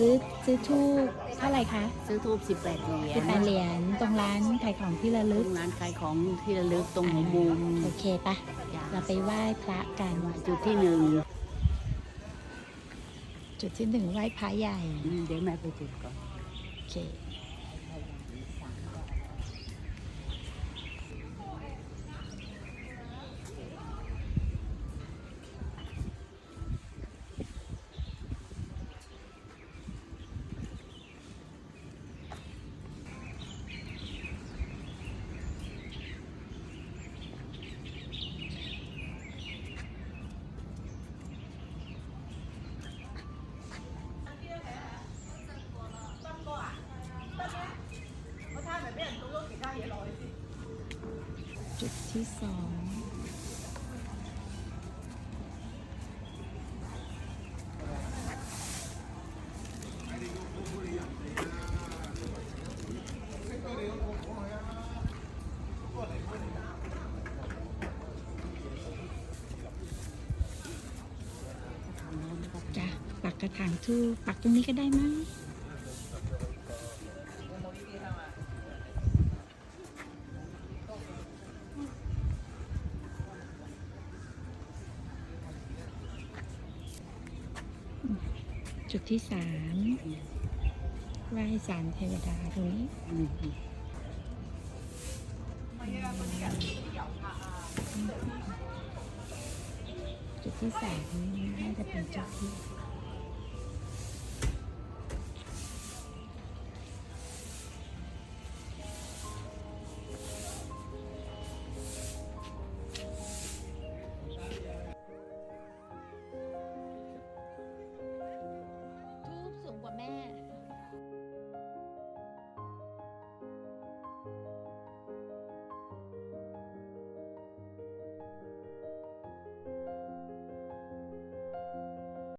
ซื้อซื้อทูบเท่าไหร่คะซื้อทูบสิบแปดเหรียสิญบแปดเหรียญตรงร้านขายของที่ระตลึรก งร้านขายของที่ระลึกตรงหัวมุมโอเคปะเราไปไหว้พระกันจุดที่หนึ่งจุดที่หนึ่งไหว้พระใหญ่อืมเดี๋ยวแม่ไปจุดก่อน โอเค จุดที่สองจ้ะปักกระถางทูปักตรงนี้ก็ได้มั้ง จุดที่สามไหว้สารเทวดาตรงนี้จุดที่สามน่าจะเป็นจุดที่